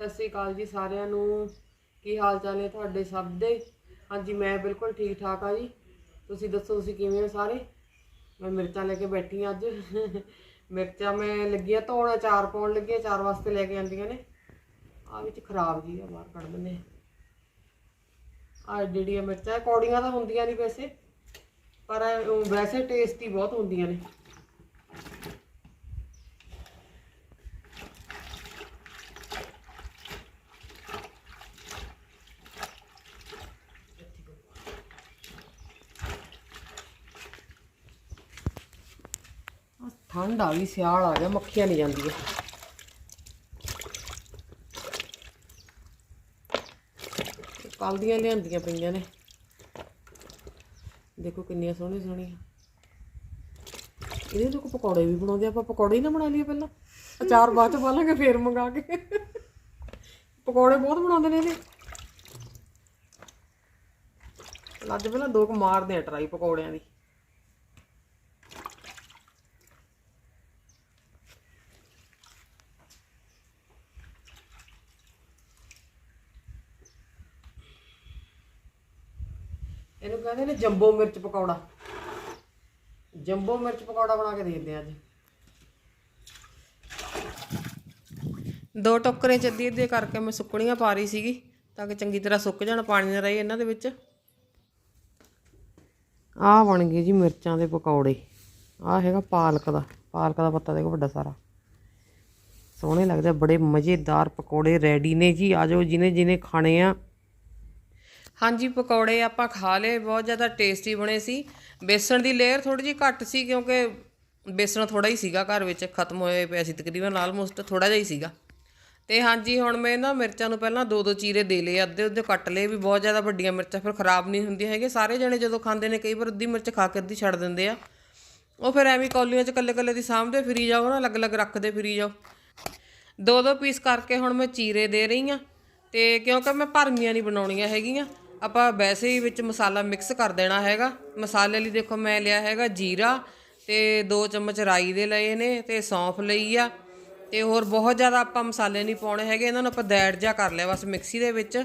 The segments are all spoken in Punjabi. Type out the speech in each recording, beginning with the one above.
ਸਤਿ ਸ੍ਰੀ ਅਕਾਲ ਜੀ ਸਾਰਿਆਂ ਨੂੰ। ਕੀ ਹਾਲ ਚਾਲ ਨੇ ਤੁਹਾਡੇ ਸਭ ਦੇ? ਹਾਂਜੀ ਮੈਂ ਬਿਲਕੁਲ ਠੀਕ ਠਾਕ ਆ ਜੀ। ਤੁਸੀਂ ਦੱਸੋ ਤੁਸੀਂ ਕਿਵੇਂ ਹੋ ਸਾਰੇ? ਮੈਂ ਮਿਰਚਾਂ ਲੈ ਕੇ ਬੈਠੀ ਅੱਜ। ਮਿਰਚਾਂ ਮੈਂ ਲੱਗੀਆਂ ਧੋਣ ਅਚਾਰ ਪਾਉਣ ਲੱਗੀਆਂ ਹਾਂ, ਅਚਾਰ ਵਾਸਤੇ ਲੈ ਕੇ ਆਂਦੀਆਂ ਨੇ। ਆ ਵਿੱਚ ਖਰਾਬ ਜੀ ਆ ਬਾਹਰ ਕੱਢ ਦਿੰਦੇ ਆ ਜਿਹੜੀਆਂ ਮਿਰਚਾਂ ਕੌੜੀਆਂ ਤਾਂ ਹੁੰਦੀਆਂ ਨਹੀਂ ਵੈਸੇ। ਪਰ ਉਹ ਵੈਸੇ ਟੇਸਟੀ ਬਹੁਤ ਹੁੰਦੀਆਂ ਨੇ ਆਹ ਠੰਡ ਆ ਗਈ, ਸਿਆਲ ਆ ਗਿਆ, ਮੱਖੀਆਂ ਨਹੀਂ ਜਾਂਦੀਆਂ। ਕੱਲ ਦੀਆਂ ਲਿਆਂਦੀਆਂ ਪਈਆਂ ਨੇ। ਦੇਖੋ ਕਿੰਨੀਆਂ ਸੋਹਣੀਆਂ ਸੋਹਣੀਆਂ। ਇਹਦੇ ਤੋਂ ਪਕੌੜੇ ਵੀ ਬਣਾਉਂਦੇ ਆਪਾਂ ਪਕੌੜੇ ਹੀ ਨਾ ਬਣਾ ਲਈਏ ਪਹਿਲਾਂ। ਅਚਾਰ ਬਾਅਦ ਚ ਪਾਲਾਂਗੇ ਫੇਰ ਮੰਗਾ ਕੇ। ਪਕੌੜੇ ਬਹੁਤ ਬਣਾਉਂਦੇ ਨੇ ਇਹਦੇ। ਅੱਜ ਪਹਿਲਾਂ ਦੋ ਕੁ ਮਾਰਦੇ ਆ ਟਰਾਈ ਪਕੌੜਿਆਂ ਦੀ। ਇਹਨੂੰ ਕਹਿੰਦੇ ਨੇ ਜੰਬੋ ਮਿਰਚ ਪਕੌੜਾ। ਜੰਬੋ ਮਿਰਚ ਪਕੌੜਾ ਬਣਾ ਕੇ ਦੇਖਦੇ ਆ ਅੱਜ। ਦੋ ਟੋਕਰੇ ਚ ਅੱਧੀ ਅੱਧੀ ਕਰਕੇ ਮੈਂ ਸੁੱਕਣੀਆਂ ਪਾ ਰਹੀ ਸੀਗੀ, ਤਾਂ ਕਿ ਚੰਗੀ ਤਰ੍ਹਾਂ ਸੁੱਕ ਜਾਣ, ਪਾਣੀ ਨਾ ਰਹੇ ਇਹਨਾਂ ਦੇ ਵਿੱਚ। ਆਹ ਬਣ ਗਏ ਜੀ ਮਿਰਚਾਂ ਦੇ ਪਕੌੜੇ। ਆਹ ਹੈਗਾ ਪਾਲਕ ਦਾ। ਪਾਲਕ ਦਾ ਪੱਤਾ ਦੇਖੋ ਵੱਡਾ ਸਾਰਾ। ਸੋਹਣੇ ਲੱਗਦੇ ਬੜੇ ਮਜ਼ੇਦਾਰ ਪਕੌੜੇ, ਰੈਡੀ ਨੇ ਜੀ। ਆਜੋ ਜਿਨੇ ਜਿਨੇ ਖਾਣੇ ਆ ਹਾਂਜੀ, ਪਕੌੜੇ ਆਪਾਂ ਖਾ ਲਏ, ਬਹੁਤ ਜ਼ਿਆਦਾ ਟੇਸਟੀ ਬਣੇ ਸੀ। ਬੇਸਣ ਦੀ ਲੇਅਰ ਥੋੜੀ ਜਿਹੀ ਘੱਟ ਸੀ ਕਿਉਂਕਿ ਬੇਸਣ ਥੋੜਾ ਹੀ ਸੀਗਾ ਘਰ ਵਿੱਚ, ਖਤਮ ਹੋਏ ਪਿਆ ਸੀ, ਤਕਰੀਬਨ ਆਲਮੋਸਟ ਥੋੜਾ ਜਿਹਾ ਹੀ ਸੀਗਾ। ਤੇ ਹਾਂਜੀ, ਹੁਣ ਮੈਂ ਨਾ ਮਿਰਚਾਂ ਨੂੰ ਪਹਿਲਾਂ ਦੋ ਦੋ ਚੀਰੇ ਦੇ ਲਏ, ਅੱਧੇ ਅੱਧੇ ਕੱਟ ਲਏ, ਵੀ ਬਹੁਤ ਜ਼ਿਆਦਾ ਵੱਡੀਆਂ ਮਿਰਚਾਂ ਫਿਰ ਖਰਾਬ ਨਹੀਂ ਹੁੰਦੀਆਂ ਹੈਗੇ ਸਾਰੇ ਜਣੇ ਜਦੋਂ ਖਾਂਦੇ ਨੇ, ਕਈ ਵਾਰ ਅੱਧੀ ਮਿਰਚ ਖਾ ਕੇ ਅੱਧੀ ਛੱਡ ਦਿੰਦੇ ਆ। ਉਹ ਫਿਰ ਐਵੇਂ ਕੌਲੀਆਂ 'ਚ ਕੱਲੇ ਕੱਲੇ ਦੀ ਸਾਂਭਦੇ ਫਿਰੀ ਜਾਓ ਨਾ, ਅਲੱਗ-ਅਲੱਗ ਰੱਖਦੇ, ਫਿਰੀ ਜਾਓ। ਦੋ ਦੋ ਪੀਸ ਕਰਕੇ ਹੁਣ ਮੈਂ ਚੀਰੇ ਦੇ ਰਹੀ ਆ ਤੇ ਕਿਉਂਕਿ ਮੈਂ ਭਰਮੀਆਂ ਨਹੀਂ ਬਣਾਉਣੀਆਂ ਹੈਗੀਆਂ ਆਪਾਂ ਵੈਸੇ ਹੀ ਵਿੱਚ ਮਸਾਲਾ ਮਿਕਸ ਕਰ ਦੇਣਾ ਹੈਗਾ। ਮਸਾਲੇ ਲਈ ਦੇਖੋ ਮੈਂ ਲਿਆ ਹੈਗਾ ਜੀਰਾ ਤੇ ਦੋ ਚਮਚ ਰਾਈ ਦੇ ਲਏ ਨੇ ਤੇ ਸੌਂਫ ਲਈ ਆ। ਤੇ ਹੋਰ ਬਹੁਤ ਜ਼ਿਆਦਾ ਆਪਾਂ ਮਸਾਲੇ ਨਹੀਂ ਪਾਉਣੇ ਹੈਗੇ, ਇਹਨਾਂ ਨੂੰ ਆਪਾਂ ਦੈੜ ਜਿਹਾ ਕਰ ਲਿਆ ਬਸ ਮਿਕਸੀ ਦੇ ਵਿੱਚ।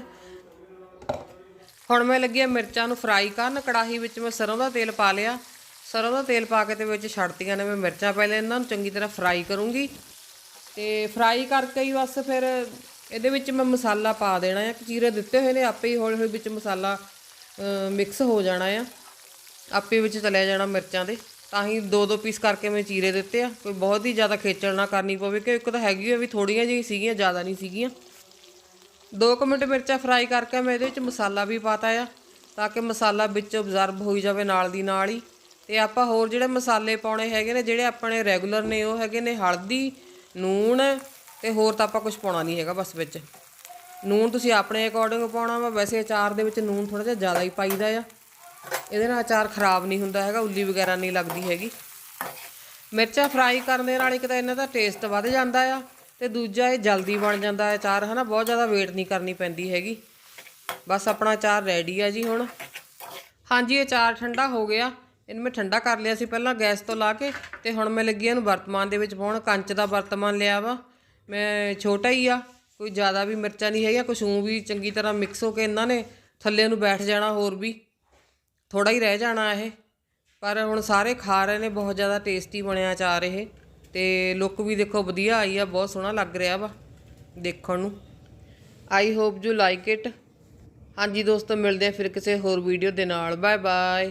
ਹੁਣ ਮੈਂ ਲੱਗੀ ਆ ਮਿਰਚਾਂ ਨੂੰ ਫਰਾਈ ਕਰਨ, ਕੜਾਹੀ ਵਿੱਚ ਮੈਂ ਸਰੋਂ ਦਾ ਤੇਲ ਪਾ ਲਿਆ। ਸਰੋਂ ਦਾ ਤੇਲ ਪਾ ਕੇ ਤੇ ਵਿੱਚ ਛੱਡਤੀਆਂ ਨੇ ਮੈਂ ਮਿਰਚਾਂ ਪਹਿਲੇ ਇਹਨਾਂ ਨੂੰ ਚੰਗੀ ਤਰ੍ਹਾਂ ਫਰਾਈ ਕਰੂੰਗੀ। ਤੇ ਫਰਾਈ ਕਰਕੇ ਹੀ ਬਸ ਫਿਰ ਇਹਦੇ ਵਿੱਚ ਮੈਂ ਮਸਾਲਾ ਪਾ ਦੇਣਾ ਆ। ਚੀਰੇ ਦਿੱਤੇ ਹੋਏ ਨੇ, ਆਪੇ ਹੀ ਹੌਲੀ ਹੌਲੀ ਵਿੱਚ ਮਸਾਲਾ ਮਿਕਸ ਹੋ ਜਾਣਾ ਆ। ਆਪੇ ਵਿੱਚ ਚਲਿਆ ਜਾਣਾ ਮਿਰਚਾਂ ਦੇ। ਤਾਂ ਹੀ ਦੋ ਦੋ ਪੀਸ ਕਰਕੇ ਮੈਂ ਚੀਰੇ ਦਿੱਤੇ ਆ। ਕੋਈ ਬਹੁਤ ਹੀ ਜ਼ਿਆਦਾ ਖੇਚਲ ਨਾ ਕਰਨੀ ਪਵੇ ਕਿ ਇੱਕ ਤਾਂ ਹੈਗੀ ਆ ਵੀ ਥੋੜੀਆਂ ਜਿਹੀਆਂ ਸੀਗੀਆਂ, ਜ਼ਿਆਦਾ ਨਹੀਂ ਸੀਗੀਆਂ। ਦੋ ਕੁ ਮਿੰਟ ਮਿਰਚਾਂ ਫਰਾਈ ਕਰਕੇ ਮੈਂ ਇਹਦੇ ਵਿੱਚ ਮਸਾਲਾ ਵੀ ਪਾਤਾ ਆ, ਤਾਂ ਕਿ ਮਸਾਲਾ ਵਿੱਚ ਅਬਜ਼ਰਬ ਹੋਈ ਜਾਵੇ ਨਾਲ ਦੀ ਨਾਲ ਹੀ। ਤੇ ਆਪਾਂ ਹੋਰ ਜਿਹੜੇ ਮਸਾਲੇ ਪਾਉਣੇ ਹੈਗੇ ਨੇ, ਜਿਹੜੇ ਆਪਣੇ ਰੈਗੂਲਰ ਨੇ, ਉਹ ਹੈਗੇ ਨੇ ਹਲਦੀ, ਨੂਣ ਤੇ ਹੋਰ ਤਾਂ ਆਪਾਂ ਕੁਝ ਪਾਉਣਾ ਨਹੀਂ ਹੈਗਾ ਬਸ ਵਿੱਚ। ਨੂਣ ਤੁਸੀਂ ਆਪਣੇ ਅਕੋਰਡਿੰਗ ਪਾਉਣਾ ਵਾ, ਵੈਸੇ ਅਚਾਰ ਦੇ ਵਿੱਚ ਨੂਣ ਥੋੜਾ ਜਿਹਾ ਜ਼ਿਆਦਾ ਹੀ ਪਾਈਦਾ ਆ। ਇਹਦੇ ਨਾਲ ਅਚਾਰ ਖਰਾਬ ਨਹੀਂ ਹੁੰਦਾ ਹੈਗਾ, ਉੱਲੀ ਵਗੈਰਾ ਨਹੀਂ ਲੱਗਦੀ ਹੈਗੀ। ਮਿਰਚਾਂ ਫਰਾਈ ਕਰਨ ਦੇ ਨਾਲ ਇੱਕ ਤਾਂ ਇਹਨਾਂ ਦਾ ਟੇਸਟ ਵੱਧ ਜਾਂਦਾ ਆ ਤੇ ਦੂਜਾ ਇਹ ਜਲਦੀ ਬਣ ਜਾਂਦਾ ਹੈ ਅਚਾਰ, ਹਨਾ, ਬਹੁਤ ਜ਼ਿਆਦਾ ਵੇਟ ਨਹੀਂ ਕਰਨੀ ਪੈਂਦੀ ਹੈਗੀ। ਬਸ ਆਪਣਾ ਅਚਾਰ ਰੈਡੀ ਆ ਜੀ ਹੁਣ। ਹਾਂਜੀ ਅਚਾਰ ਠੰਡਾ ਹੋ ਗਿਆ। ਇਹਨੂੰ ਮੈਂ ਠੰਡਾ ਕਰ ਲਿਆ ਸੀ ਪਹਿਲਾਂ ਗੈਸ ਤੋਂ ਲਾ ਕੇ ਤੇ ਹੁਣ ਮੈਂ ਲੱਗੀ ਇਹਨੂੰ ਵਰਤਮਾਨ ਦੇ ਵਿੱਚ ਪਾਉਣ। ਕੰਚ ਦਾ ਵਰਤਮਾਨ ਲਿਆ ਵਾ। ਮੈਂ ਛੋਟਾ ਹੀ ਆ, ਕੋਈ ਜ਼ਿਆਦਾ ਵੀ ਮਿਰਚਾਂ ਨਹੀਂ ਹੈਗੀਆਂ, ਕੁਛ ਊਂ ਵੀ ਚੰਗੀ ਤਰ੍ਹਾਂ ਮਿਕਸ ਹੋ ਕੇ ਇਹਨਾਂ ਨੇ ਥੱਲੇ ਨੂੰ ਬੈਠ ਜਾਣਾ ਹੋਰ ਵੀ। ਥੋੜਾ ਹੀ ਰਹਿ ਜਾਣਾ ਇਹ, ਪਰ ਹੁਣ ਸਾਰੇ ਖਾ ਰਹੇ ਨੇ, ਬਹੁਤ ਜ਼ਿਆਦਾ ਟੇਸਟੀ ਬਣਿਆ ਅਚਾਰ ਇਹ, ਤੇ ਲੁੱਕ ਵੀ ਦੇਖੋ ਵਧੀਆ ਆਈ ਆ, ਬਹੁਤ ਸੋਹਣਾ ਲੱਗ ਰਿਹਾ ਵਾ, ਦੇਖਣ ਨੂੰ। I hope you like it ਹਾਂਜੀ ਦੋਸਤੋ, ਮਿਲਦੇ ਆ ਫਿਰ ਕਿਸੇ ਹੋਰ ਵੀਡੀਓ ਦੇ ਨਾਲ। Bye bye